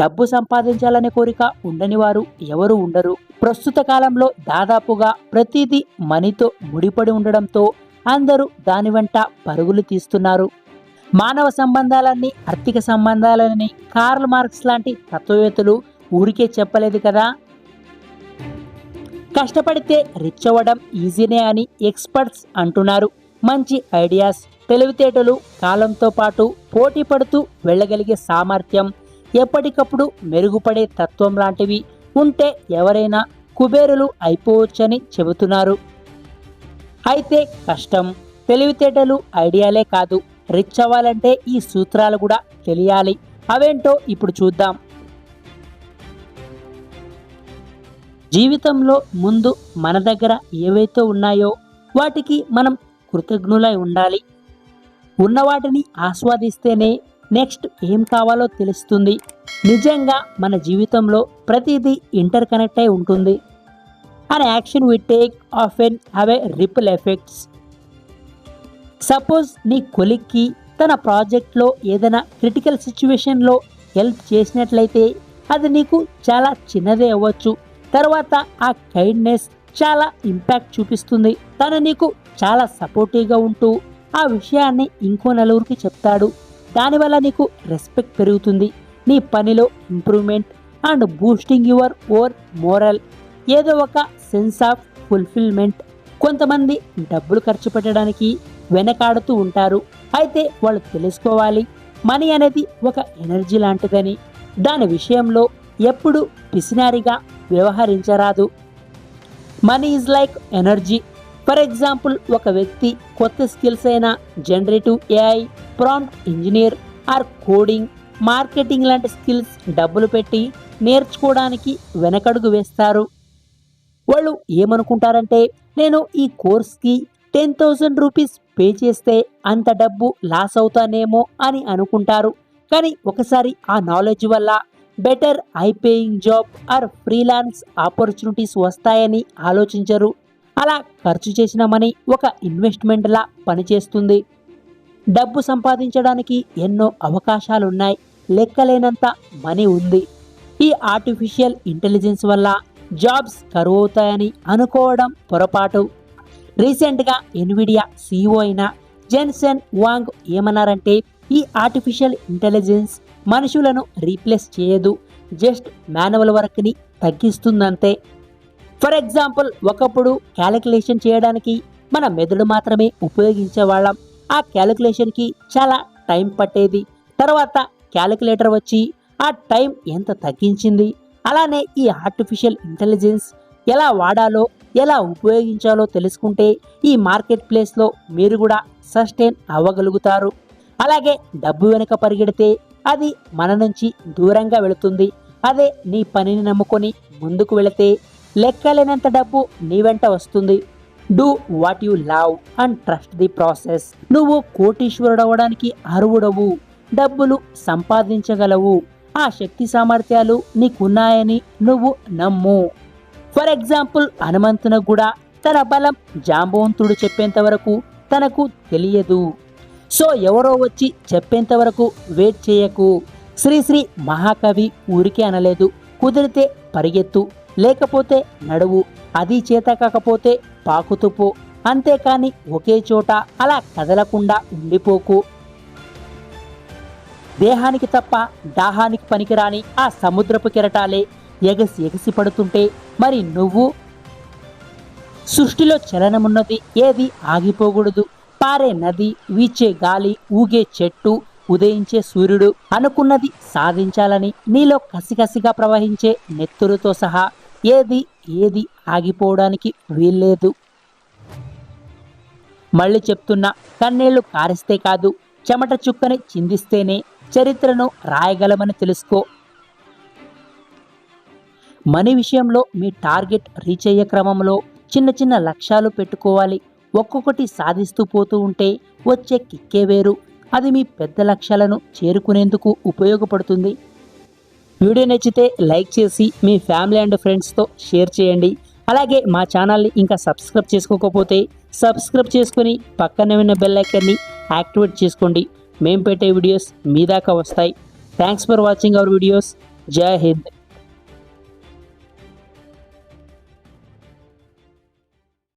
డబ్బు సంపాదించాలనే కోరిక ఉండని వారు ఎవరు ఉండరు. ప్రస్తుత కాలంలో దాదాపుగా ప్రతిదీ మనీతో ముడిపడి ఉండడంతో అందరూ దాని వెంట పరుగులు తీస్తున్నారు. మానవ సంబంధాలన్నీ ఆర్థిక సంబంధాలని కార్ల్ మార్క్స్ లాంటి తత్వవేత్తలు ఊరికే చెప్పలేదు కదా? కష్టపడితే రిచ్ అవ్వడం ఈజీనే అని ఎక్స్పర్ట్స్ అంటున్నారు. మంచి ఐడియాస్ తెలివితేటలు కాలంతో పాటు పోటీ పడుతూ వెళ్ళగలిగే సామర్థ్యం ఎప్పటికప్పుడు మెరుగుపడే తత్వం లాంటివి ఉంటే ఎవరైనా కుబేరులు అయిపోవచ్చని చెబుతున్నారు. అయితే కష్టం తెలివితేటలు ఐడియాలే కాదు. రిచ్ అవ్వాలంటే ఈ సూత్రాలు కూడా తెలియాలి. అవేంటో ఇప్పుడు చూద్దాం. జీవితంలో ముందు మన దగ్గర ఏవైతే ఉన్నాయో వాటికి మనం కృతజ్ఞులై ఉండాలి. ఉన్న వాటిని ఆస్వాదిస్తేనే నెక్స్ట్ ఏం కావాలో తెలుస్తుంది. నిజంగా మన జీవితంలో ప్రతిదీ ఇంటర్ కనెక్ట్ అయి ఉంటుంది. And action we take off and have a ripple effects suppose నీ కొలిక్కి తన ప్రాజెక్ట్లో ఏదైనా క్రిటికల్ సిచ్యువేషన్లో హెల్ప్ చేసినట్లయితే అది నీకు చాలా చిన్నదే అవ్వచ్చు. తర్వాత ఆ కైండ్నెస్ చాలా ఇంపాక్ట్ చూపిస్తుంది. తను నీకు చాలా సపోర్టివ్గా ఉంటూ ఆ విషయాన్ని ఇంకో నలుగురికి చెప్తాడు. దానివల్ల నీకు రెస్పెక్ట్ పెరుగుతుంది. నీ పనిలో improvement and boosting your or morale ఏదో ఒక సెన్స్ ఆఫ్ ఫుల్ఫిల్మెంట్ కొంతమంది డబ్బులు ఖర్చు పెట్టడానికి వెనకాడుతూ ఉంటారు. అయితే వాళ్ళు తెలుసుకోవాలి మనీ అనేది ఒక ఎనర్జీ లాంటిదని. దాని విషయంలో ఎప్పుడు పిసినారిగా వ్యవహరించరాదు. Money is like energy for example ఒక వ్యక్తి కొత్త స్కిల్స్ అయిన generative AI prompt engineer or coding marketing లాంటి స్కిల్స్ డబ్బులు పెట్టి నేర్చుకోవడానికి వెనకడుగు వేస్తారు. వాళ్ళు ఏమనుకుంటారంటే నేను ఈ కోర్స్కి టెన్ థౌజండ్ రూపీస్ పే చేస్తే అంత డబ్బు లాస్ అవుతానేమో అని అనుకుంటారు. కానీ ఒకసారి ఆ నాలెడ్జ్ వల్ల better high paying job or freelance opportunities వస్తాయని ఆలోచించరు. అలా ఖర్చు చేసిన మనీ ఒక ఇన్వెస్ట్మెంట్లా పనిచేస్తుంది. డబ్బు సంపాదించడానికి ఎన్నో అవకాశాలున్నాయి. లెక్కలేనంత మనీ ఉంది. ఈ ఆర్టిఫిషియల్ ఇంటెలిజెన్స్ వల్ల జాబ్స్ కరువు అవుతాయని అనుకోవడం పొరపాటు. రీసెంట్గా ఎన్విడియా సీఈఓ అయిన జెన్సెన్ వాంగ్ ఏమన్నారంటే ఈ ఆర్టిఫిషియల్ ఇంటెలిజెన్స్ మనుషులను రీప్లేస్ చేయదు. జస్ట్ మాన్యువల్ వర్క్ని తగ్గిస్తుందంతే. ఫర్ ఎగ్జాంపుల్ ఒకప్పుడు క్యాలిక్యులేషన్ చేయడానికి మన మెదడు మాత్రమే ఉపయోగించేవాళ్ళం. ఆ క్యాలిక్యులేషన్కి చాలా టైం పట్టేది. తర్వాత క్యాలిక్యులేటర్ వచ్చి ఆ టైం ఎంత తగ్గించింది? అలానే ఈ ఆర్టిఫిషియల్ ఇంటెలిజెన్స్ ఎలా వాడాలో ఎలా ఉపయోగించాలో తెలుసుకుంటే ఈ మార్కెట్ ప్లేస్లో మీరు కూడా సస్టైన్ అవ్వగలుగుతారు. అలాగే డబ్బు వెనుక పరిగెడితే అది మన నుంచి దూరంగా వెళుతుంది. అదే నీ పనిని నమ్ముకొని ముందుకు వెళితే లెక్కలేనంత డబ్బు నీ వెంట వస్తుంది. Do what you love and trust the process నువ్వు కోటీశ్వరుడు అవ్వడానికి అర్హుడవు. డబ్బులు సంపాదించగలవు. ఆ శక్తి సామర్థ్యాలు నీకున్నాయని నువ్వు నమ్ము. ఫర్ ఎగ్జాంపుల్ హనుమంతునకు కూడా తన బలం జాంబవంతుడు చెప్పేంత వరకు తనకు తెలియదు. సో ఎవరో వచ్చి చెప్పేంత వరకు వెయిట్ చేయకు. శ్రీశ్రీ మహాకవి ఊరికే అనలేదు. కుదిరితే పరిగెత్తు. లేకపోతే నడువు. అది చేత కాకపోతే పాకుతూ అంతేకాని ఒకే చోట అలా కదలకుండా ఉండిపోకు. దేహానికి తప్ప దాహానికి పనికిరాని ఆ సముద్రపు కెరటాలే ఎగసి ఎగసి పడుతుంటే మరి నువ్వు? సృష్టిలో చలనమున్నది ఏది ఆగిపోకూడదు. పారే నది వీచే గాలి ఊగే చెట్టు ఉదయించే సూర్యుడు అనుకున్నది సాధించాలని నీలో కసికసిగా ప్రవహించే నెత్తురుతో సహా ఏది ఏది ఆగిపోవడానికి వీల్లేదు. మళ్ళీ చెప్తున్నా కన్నీళ్ళు కారిస్తే కాదు చెమట చుక్కని చిందిస్తేనే చరిత్రను రాయగలమని తెలుసుకో. మనీ విషయంలో మీ టార్గెట్ రీచ్ అయ్యే క్రమంలో చిన్న చిన్న లక్ష్యాలు పెట్టుకోవాలి. ఒక్కొక్కటి సాధిస్తూ పోతూ ఉంటే వచ్చే కిక్కే వేరు. అది మీ పెద్ద లక్ష్యాలను చేరుకునేందుకు ఉపయోగపడుతుంది. వీడియో నచ్చితే లైక్ చేసి మీ ఫ్యామిలీ అండ్ ఫ్రెండ్స్తో షేర్ చేయండి. అలాగే మా ఛానల్ని ఇంకా సబ్స్క్రైబ్ చేసుకోకపోతే సబ్స్క్రైబ్ చేసుకుని పక్కన ఉన్న బెల్ ఐకాన్ని యాక్టివేట్ చేసుకోండి. మేము పెట్టే వీడియోస్ మీ దాకా వస్తాయి. Thanks for watching our videos Jai Hind